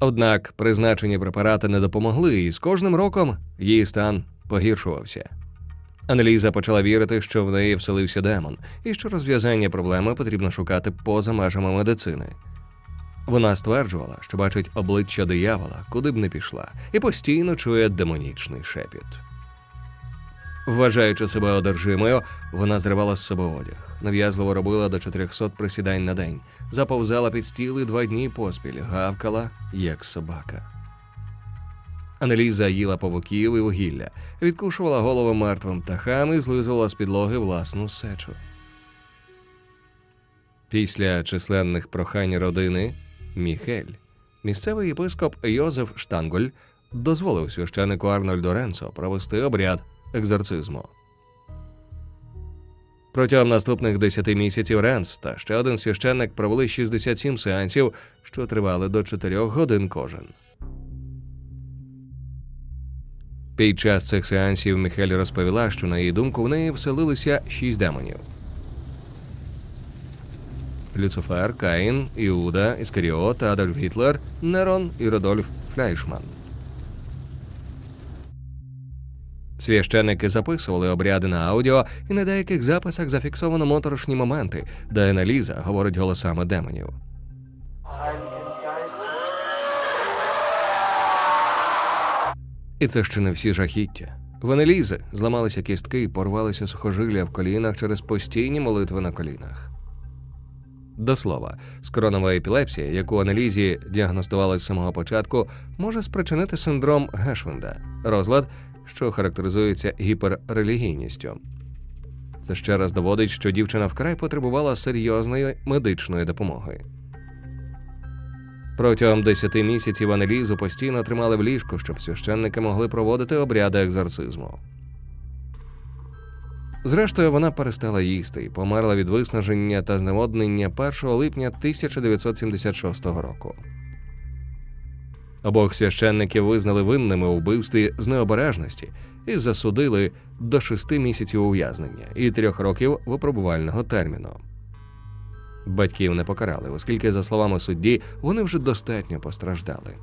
Однак призначені препарати не допомогли, і з кожним роком її стан погіршувався. Аналіза почала вірити, що в неї вселився демон, і що розв'язання проблеми потрібно шукати поза межами медицини. Вона стверджувала, що бачить обличчя диявола, куди б не пішла, і постійно чує демонічний шепіт. Вважаючи себе одержимою, вона зривала з себе одяг, нав'язливо робила до 400 присідань на день, заповзала під стіл і два дні поспіль, гавкала, як собака. Аналіза їла павуків і вугілля, відкушувала голови мертвим птахам і злизувала з підлоги власну сечу. Після численних прохань родини Міхель, місцевий єпископ Йозеф Штанголь дозволив священику Арнольду Ренцо провести обряд екзорцизму. Протягом наступних 10 місяців Ренц та ще один священник провели 67 сеансів, що тривали до 4 годин кожен. Під час цих сеансів Міхель розповіла, що на її думку в неї вселилися шість демонів. Люцифер, Каїн, Іуда, Іскаріот, Адольф Гітлер, Нерон і Родольф Фляйшман. Священники записували обряди на аудіо, і на деяких записах зафіксовано моторошні моменти, де Аналіза говорить голосами демонів. І це ще не всі жахіття. В Аналізи зламалися кістки, і порвалися сухожилля в колінах через постійні молитви на колінах. До слова, скронова епілепсія, яку аналізі діагностували з самого початку, може спричинити синдром Гешвінда, розлад, що характеризується гіперрелігійністю. Це ще раз доводить, що дівчина вкрай потребувала серйозної медичної допомоги. Протягом 10 місяців аналізу постійно тримали в ліжку, щоб священники могли проводити обряди екзорцизму. Зрештою, вона перестала їсти і померла від виснаження та зневоднення 1 липня 1976 року. Обох священників визнали винними у вбивстві з необережності і засудили до шести місяців ув'язнення і трьох років випробувального терміну. Батьків не покарали, оскільки, за словами судді, вони вже достатньо постраждали.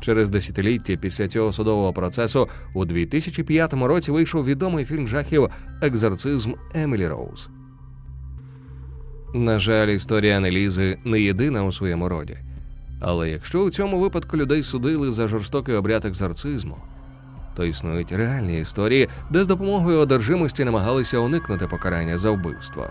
Через десятиліття після цього судового процесу у 2005 році вийшов відомий фільм жахів Екзорцизм Емілі Роуз. На жаль, історія Анелізи не єдина у своєму роді. Але якщо у цьому випадку людей судили за жорстокий обряд екзорцизму, то існують реальні історії, де з допомогою одержимості намагалися уникнути покарання за вбивство.